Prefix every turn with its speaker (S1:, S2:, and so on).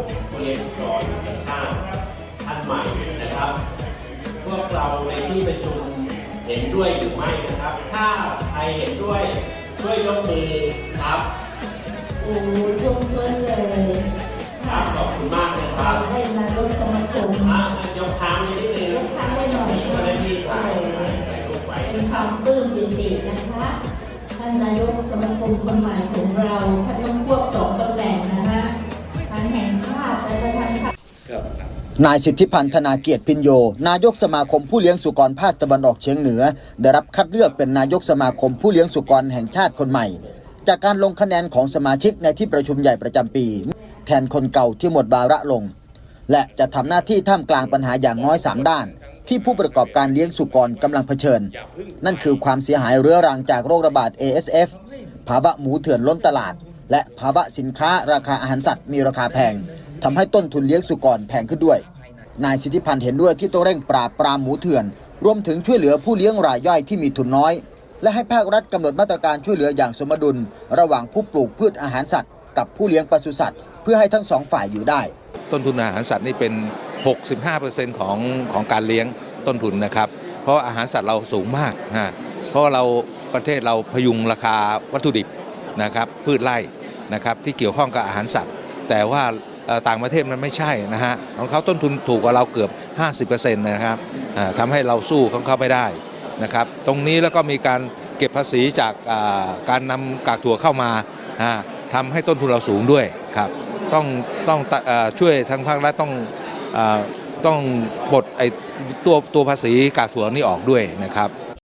S1: บผู้เล่นร้อยทีมชาติท่านใหม่นะครับ พวกเราในที่ประชุมเห็นด้วยหรือไม่นะครับ ถ้าใครเห็นด้วยช่วยยกมือครับ
S2: โอ้ยยกมือเลย
S1: ครับขอบคุณมากนะครับ
S2: ได้มาลมสมรภูมิ
S1: ยกค้างนิดนึง
S2: ยกค้างไว้หน่อย
S1: ก็ได้ที่ถ่าย
S2: เป็นความปลื้มปิตินะคะ ท่านนายกสมาคมคนใหม่ของเราท่านน้องควบสองคน นา
S3: ยสิทธิพันธ์ธนาเกียรติพินโย นายกสมาคมผู้เลี้ยงสุกรภาคตะวันออกเฉียงเหนือ ได้รับคัดเลือกเป็นนายกสมาคมผู้เลี้ยงสุกรแห่งชาติคนใหม่ จากการลงคะแนนของสมาชิกในที่ประชุมใหญ่ประจำปี แทนคนเก่าที่หมดวาระลง และจะทำหน้าที่ท่ามกลางปัญหาอย่างน้อย 3 ด้าน ที่ผู้ประกอบการเลี้ยงสุกรกำลังเผชิญ นั่นคือความเสียหายเรื้อรังจากโรคระบาด ASF ภาวะหมูเถื่อนล้นตลาด และภาวะสินค้าราคาอาหารสัตว์มีราคาแพงทำให้ต้นทุนเลี้ยงสุกรแพงขึ้นด้วย นายสิทธิพันธ์เห็นด้วยที่ต้องเร่งปราบปรามหมูเถื่อน รวมถึงช่วยเหลือผู้เลี้ยงรายย่อยที่มีทุนน้อย และให้ภาครัฐกำหนดมาตรการช่วยเหลืออย่างสมดุล ระหว่างผู้ปลูกพืชอาหารสัตว์ กับผู้เลี้ยงปศุสัตว์ เพื่อให้ทั้งสองฝ่ายอยู่ได้
S4: ต้นทุนอาหารสัตว์นี่เป็น 65%ของของการเลี้ยงต้นทุนนะครับ เพราะอาหารสัตว์เราสูงมากฮะเพราะเราประเทศเราพยุงราคาวัตถุดิบนะครับพืชไร่ นะครับที่เกี่ยวข้องกับอาหารสัตว์ แต่ว่าต่างประเทศมันไม่ใช่นะฮะของเขาต้นทุนถูกกว่าเราเกือบ 50%นะครับทำให้เราสู้ของเขาไม่ได้นะครับตรงนี้แล้วก็มีการเก็บภาษีจากการนำกากถั่วเข้ามาอ่าทำให้ต้นทุนเราสูงด้วยครับต้องต้องอช่วยทางภาครัฐต้องอต้องปลดไอตัวตัวภาษีกากถั่วนี่ออกด้วยนะครับ